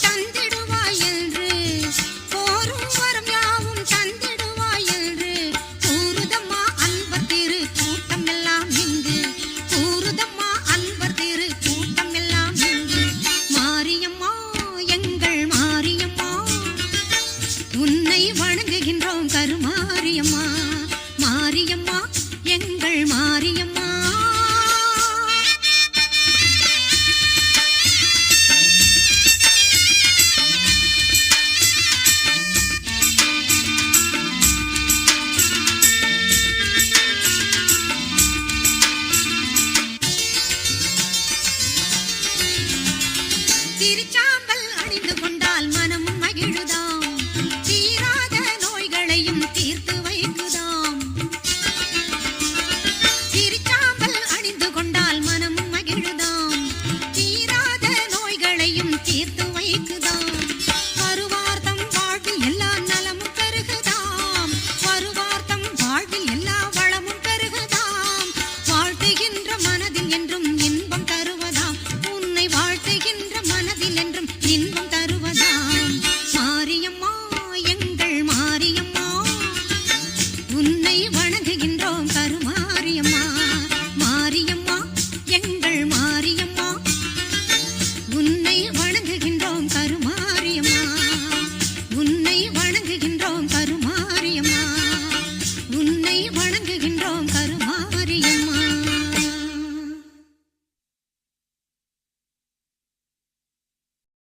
tan திருச்சாம்பல் அணிந்து கொண்டால் மனம் மகிழுதாம். தீராத நோய்களையும் தீர்த்து வைக்குதாம். திருச்சாம்பல் அணிந்து கொண்டால் மனம் மகிழுதாம். தீராத நோய்களையும் தீர்த்து வைக்குதாம். வருவார்த்தம் வாழ்வில் எல்லா நலமும் பெருகுதாம். வருவார்த்தம் வாழ்வில் எல்லா வளமும் பெருகுதாம். வாழ்த்துகின்ற மனதில் வணங்குகின்றோம் கருமாரியம்மா. மாரியம்மா எங்கள் மாரியம்மா. உன்னை வணங்குகின்றோம் கருமாரியம்மா. உன்னை வணங்குகின்றோம் கருமாரியம்மா. உன்னை வணங்குகின்றோம் கருமாரியம்மா.